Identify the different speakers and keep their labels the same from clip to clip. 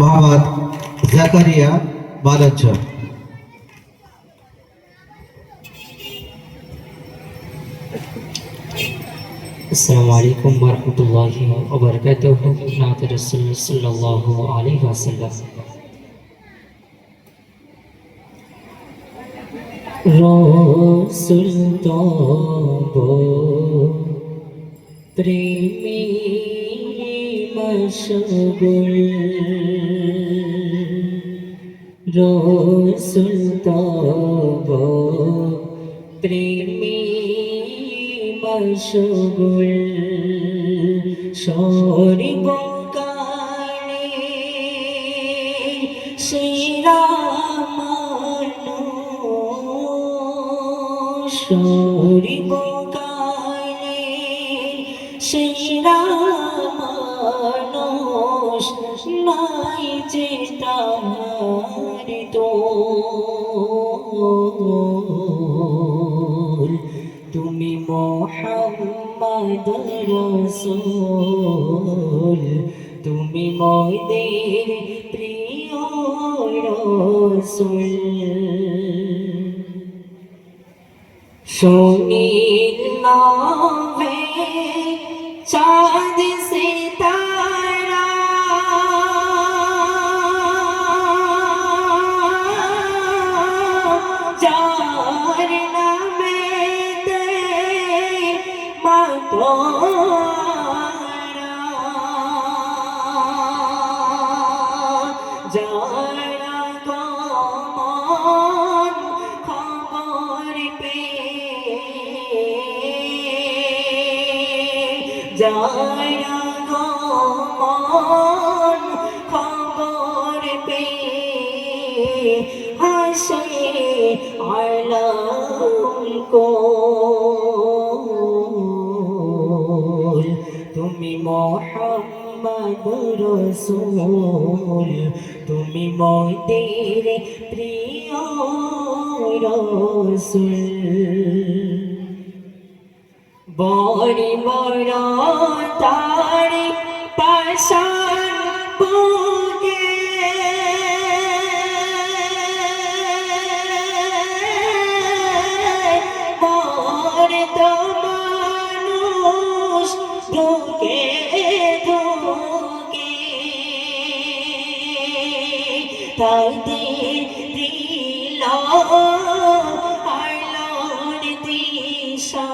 Speaker 1: মোহাম্মদ জাকারিয়া
Speaker 2: বালাজ্জা। আসসালামু আলাইকুম বারহমতুল্লাহি ওবারাকাতুহু। নাতে রাসূল সাল্লাল্লাহু আলাইহি ওয়াসাল্লাম। রসুল তো প্রেমী মশগুল রসুল তব প্রেমী মশগুল সরিবকালে শিরা মানুষ দোল তুমি মোহাম্মদ রসুল। তুমি মোদের প্রিয় রসুল। শুনিলামে চাঁদ সিতারা যারা গমন খবর পে হাসে আলাম কোল মোহাম্মদ রসুল তুমি মোদের প্রিয় রসুল। বড়ি বড় তারি পাশান তাদের দিল আলোর দিশা।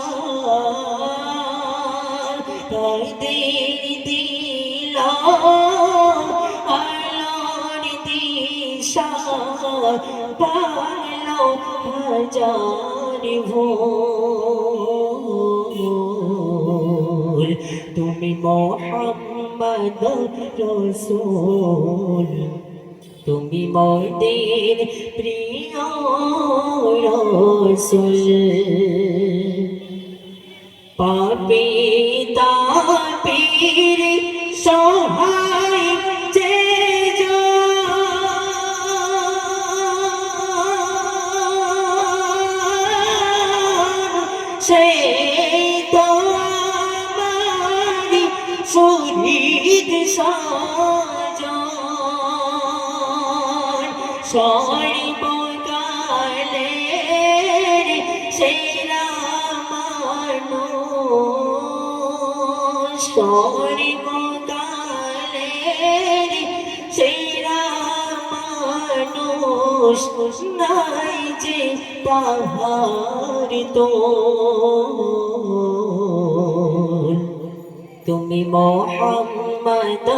Speaker 2: তাদের দিল আলোর দিশা। পালো হাজার ভোর। তুমি মোহাম্মদ রসুল। তুমি মোদের প্রিয় রসুল। পাপি তাপির সহায় যে সে তো আমারি শহীদ সাজন সর্বকালে সেরা মানুষ সর্বকালে সেরা মানুষ নাই যে তাহার তো তুমি মোহাম্মদ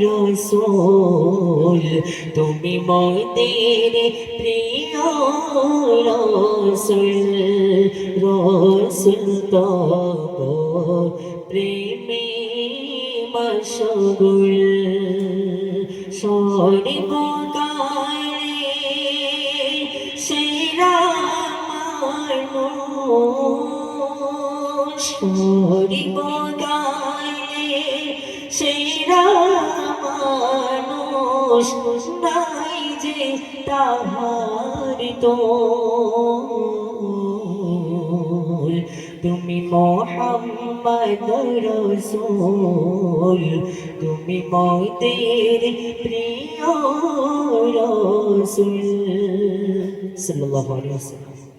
Speaker 2: রসুল তুমি মোদের প্রিয় রসুল রসুল তো প্রেমে মশগুল সর্বকালে সেরা মানুষ সর্বকালে সেরা মানুষ নাই যে তাহার তো তুমি মোহাম্মদ রসুল, তুমি মোদের প্রিয় রসুল। সাল্লাল্লাহু আলাইহি ওয়াসাল্লাম।